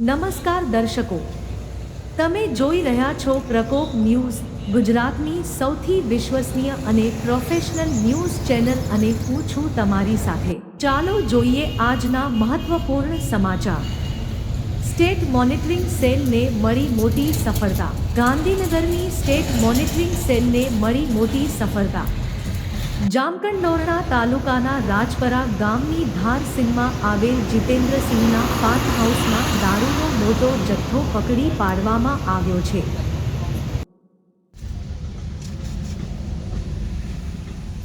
નમસ્કાર દર્શકો. તમે જોઈ રહ્યા છો પ્રકોપ ન્યૂઝ, ગુજરાતની સૌથી વિશ્વસનીય અને પ્રોફેશનલ ન્યૂઝ ચેનલ અને હું છું તમારી સાથે. ચાલો જોઈએ આજના મહત્વપૂર્ણ સમાચાર. સ્ટેટ મોનિટરિંગ સેલને મળી મોટી સફળતા. ગાંધીનગરની સ્ટેટ મોનિટરિંગ સેલને મળી મોટી સફળતા. જામકંડોરણા તાલુકાના રાજપરા ગામની ધારસિંહમાં આવેલ જીતેન્દ્રસિંહના ફાર્મ હાઉસમાં દારૂનો મોટો જથ્થો પકડી પાડવામાં આવ્યો છે.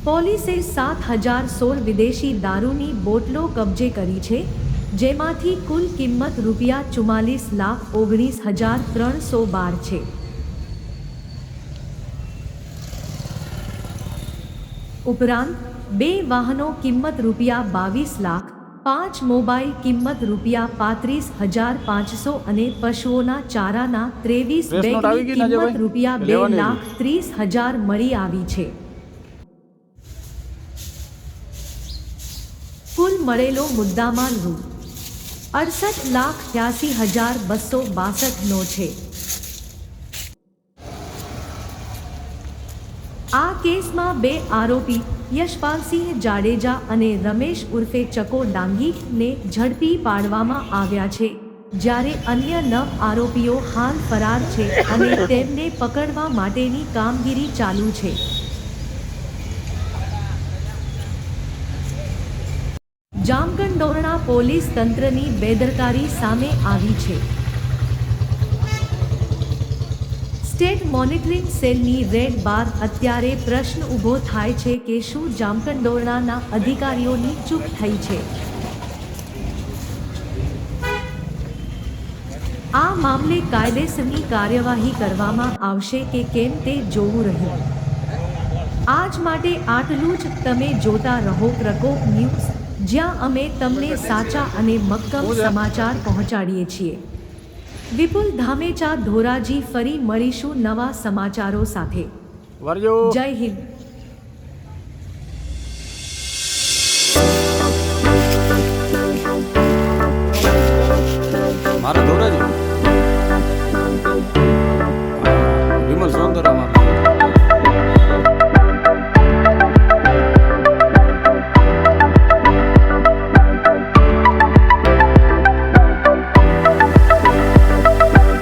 પોલીસે સાત હજાર સોળ વિદેશી દારૂની બોટલો કબજે કરી છે, જેમાંથી કુલ કિંમત રૂપિયા ચુમ્માલીસ લાખ ઓગણીસ હજાર ત્રણસો બાર છે. ઉપરાંત બે વાહનો કિંમત રૂપિયા બાવીસ લાખ પાંચ મોબાઈલ કિંમત રૂપિયા પાંત્રીસ હજાર પાંચસો અને પશુઓના ચારાના ત્રેવીસ બેગની કિંમત રૂપિયા બે લાખ ત્રીસ હજાર મળી આવી છે. કુલ મળેલો મુદ્દામાલ રૂ અડસઠ લાખ ત્યાસી હજાર બસો બાસઠનો છે. આ કેસમાં બે આરોપી, યશપાલસિંહ જાડેજા અને રમેશ ઉર્ફે ચકો ડાંગીને ઝડપી પાડવામાં આવ્યા છે, જ્યારે અન્ય નવ આરોપીઓ હાલ ફરાર છે અને તેમને પકડવા માટેની કામગીરી ચાલુ છે. જામગંડોરણા પોલીસ તંત્રની બેદરકારી સામે આવી છે. સ્ટેટ મોનિટરિંગ સેલની રેડ બાર અત્યારે પ્રશ્ન ઊભો થાય છે કે શું જામકંડોરણાના અધિકારીઓની ચૂક થઈ છે? આ મામલે કાયદેસરની કાર્યવાહી કરવામાં આવશે કે કેમ તે જોવું રહ્યું. આજ માટે આટલું જ તમે જોતા રહો પ્રકોપ ન્યૂઝ, જ્યાં અમે તમને સાચા અને મક્કમ સમાચાર પહોંચાડીએ છીએ. વિપુલ ધામેચા ધોરાજી ફરી મળીશું નવા સમાચારો સાથે. જય હિન્દ.